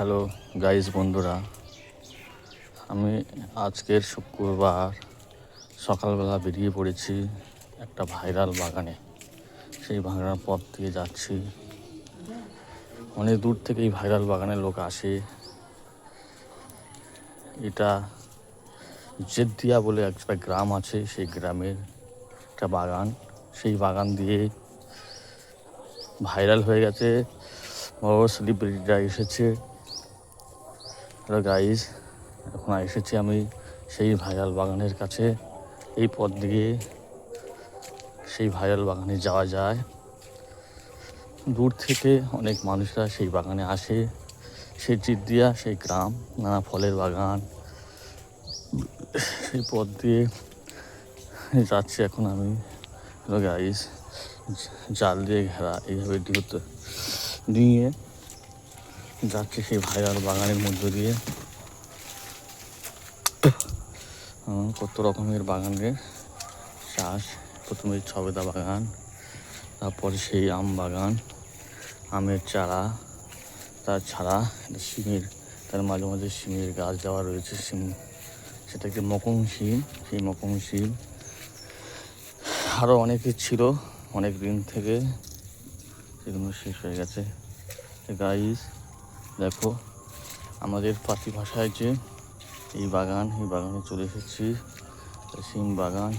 Hello guys বন্ধুরা, আমি আজকের শুক্রবার সকালবেলা বেরিয়ে পড়েছি একটা ভাইরাল বাগানে। সেই বাগানের পথ দিয়ে যাচ্ছি। অনেক দূর থেকে এই ভাইরাল বাগানে লোক আসে। এটা জেদ্দিয়া বলে একটা গ্রাম আছে, সেই গ্রামের একটা বাগান। সেই বাগান দিয়ে ভাইরাল হয়ে গেছে। বড় সেলিব্রিটিরা এসেছে। হ্যালো গাইজ এখন এসেছি আমি সেই ভাইরাল বাগানের কাছে। এই পথ দিয়ে সেই ভাইরাল বাগানে যাওয়া যায়। দূর থেকে অনেক মানুষরা সেই বাগানে আসে। সেই জিদ্দিয়া সেই গ্রাম, নানা ফলের বাগান। সেই পথ দিয়ে যাচ্ছি এখন আমি। গাইস জাল দিয়ে ঘেরা, এইভাবে ডিউতে নিয়ে যাচ্ছে সেই ভাইরাল বাগানের মধ্য দিয়ে। কত রকমের বাগানের চাষ। প্রথমে ছবেদা বাগান, তারপর সেই আম বাগান, আমের চারা তাছাড়া শিমের, তার মাঝে মাঝে শিমের গাছ দেওয়া রয়েছে, শিম সেটাকে মকং শিম। সেই মকং শিম আরও অনেকে ছিল, অনেক দিন থেকে। সেগুলো শেষ হয়ে গেছে। গাইস দেখো, আমাদের পাতি ভাষায় যে এই বাগান, এই বাগানে চলে এসেছি। সিম বাগান,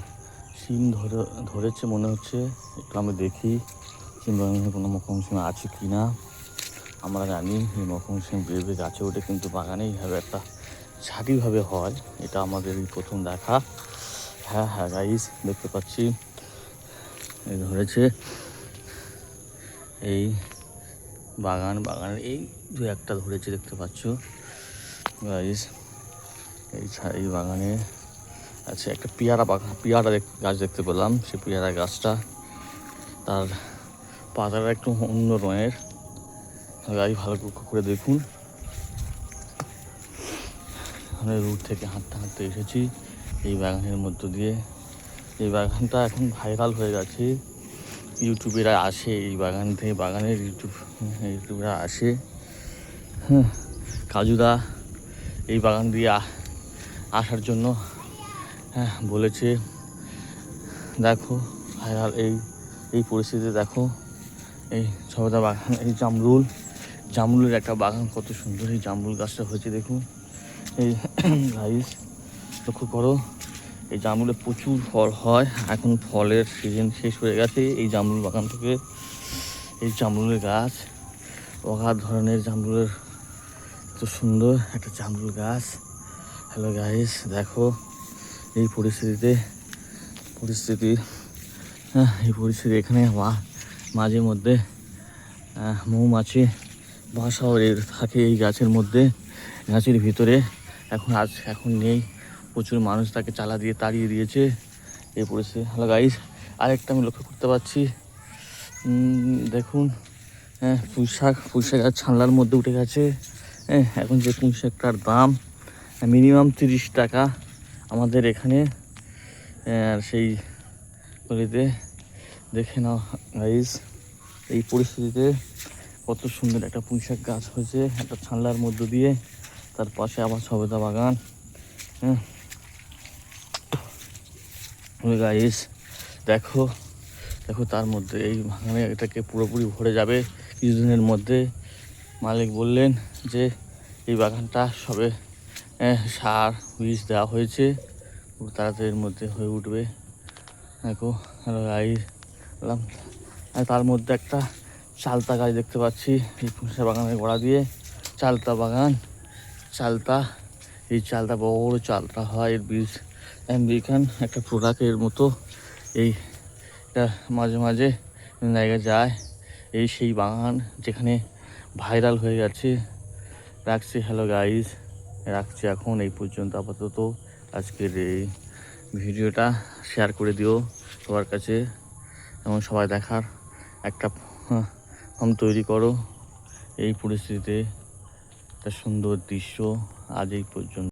সিম ধরে, ধরেছে মনে হচ্ছে, একটু আমি দেখি সিম বাগানে কোনো মকম সিম আছে কি না। আমরা জানি এই মকম সিম বেবে গাছে ওঠে কিন্তু বাগানে এইভাবে একটা ঝাঁটিভাবে হয়, এটা আমাদের প্রথম দেখা। হ্যাঁ হ্যাঁ গাইস দেখতে পাচ্ছি। ধরেছে। এই বাগান, বাগানের এই দু একটা ধরেছে দেখতে পাচ্ছ। গাইস এই এই বাগানে আছে একটা পেয়ারা বাগান পেয়ারা গাছ দেখতে পেলাম, সে পেয়ারা গাছটা তার পাতাটা একটু অন্য রঙের। গাছ ভালো করে- দেখুন। অনেক দূর থেকে হাঁটতে হাঁটতে এসেছি। এই বাগানের মধ্য দিয়ে। এই বাগানটা এখন ভাইরাল হয়ে গেছে। ইউটিউবেরা আসে, এই বাগান থেকে বাগানের ইউটিউব, ইউটিউবরা আসে। হ্যাঁ কাজুদা এই বাগান দিয়ে আসার জন্য হ্যাঁ বলেছে, দেখো ভাইরাল এই এই পরিস্থিতিতে দেখো, এই সবেদা বাগান, এই জামরুল, জামরুলের একটা বাগান কত সুন্দর, এই জামরুল গাছটা হয়েছে, দেখুন, এই গাইস লক্ষ্য করো এই জামরুলে প্রচুর ফল হয়। এখন ফলের সিজন শেষ হয়ে গেছে। এই জামরুল বাগান থেকে এই জামরুলের গাছ অগাধ ধরনের জামরুলের এত সুন্দর একটা জামরুল গাছ। হ্যালো গাইস দেখো এই পরিস্থিতিতে পরিস্থিতি হ্যাঁ, এই পরিস্থিতি এখানে মাঝে মধ্যে মৌমাছি বাসাও থাকে এই গাছের মধ্যে। গাছের ভিতরে এখন আজ এখন নেই। প্রচুর মানুষ তাকে চালা দিয়ে, তাড়িয়ে দিয়েছে। এই পরিস্থিতি হ্যালো গাইস আরেকটা আমি লক্ষ্য করতে পারছি। দেখুন হ্যাঁ পুঁই শাক পুঁই শাক আর ছানলার মধ্যে উঠে গেছে। হ্যাঁ এখন যে পুঁই শাকটার দাম মিনিমাম তিরিশ টাকা আমাদের এখানে। আর সেই গলিতে দেখে নাও গাইস এই পরিস্থিতিতে কত সুন্দর একটা পুঁই শাক গাছ হয়েছে। একটা ছানলার মধ্য দিয়ে, তার পাশে আবার সবেদা বাগান। হ্যাঁ গাইস দেখো দেখো তার মধ্যে এই বাগানে এটাকে পুরোপুরি ভরে যাবে। কিছুদিনের মধ্যে মালিক বললেন যে এই বাগানটা সবে সার, বীজ দেওয়া হয়েছে। খুব তাড়াতাড়ি এর মধ্যে হয়ে উঠবে। দেখো গাইস বললাম তার মধ্যে একটা চালতা গাছ দেখতে পাচ্ছি, এই পুঁসা বাগানের গোড়া দিয়ে। চালতা বাগান, চালতা, এই চালতা বড় চালতা হয় এর বীজ। আমেরিকান একটা প্রোডাক্টের মতো এই মাঝে মাঝে জায়গায় যায়। এই সেই বাগান যেখানে ভাইরাল হয়ে গেছে রাখছি হ্যালো গাইস রাখছি এখন, এই পর্যন্ত আপাতত আজকের এই ভিডিওটা। শেয়ার করে দিও সবার কাছে এবং সবাই দেখার একটা ফর্ম তৈরি করো। এই পরিস্থিতিতে একটা সুন্দর দৃশ্য আজ এই পর্যন্ত।